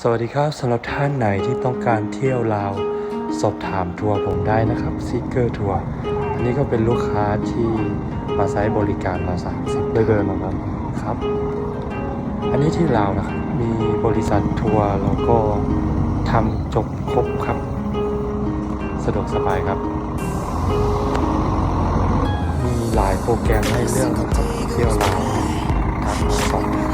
สวัสดีครับสำหรับท่านไหนที่ต้องการเที่ยวลาว สอบถามทัวร์ผมได้นะครับซิกเกอร์ทัวร์อันนี้ก็เป็นลูกค้าที่มาใช้บริการมาสามสิบเดินๆนะครับครับ อันนี้ที่ลาวนะครับมีบริษัททัวร์แล้วก็ทำจบครบครับ สะดวกสบายครับ มีหลายโปรแกรมให้เลือกนะครับเที่ยวลาวทั้งาสอบ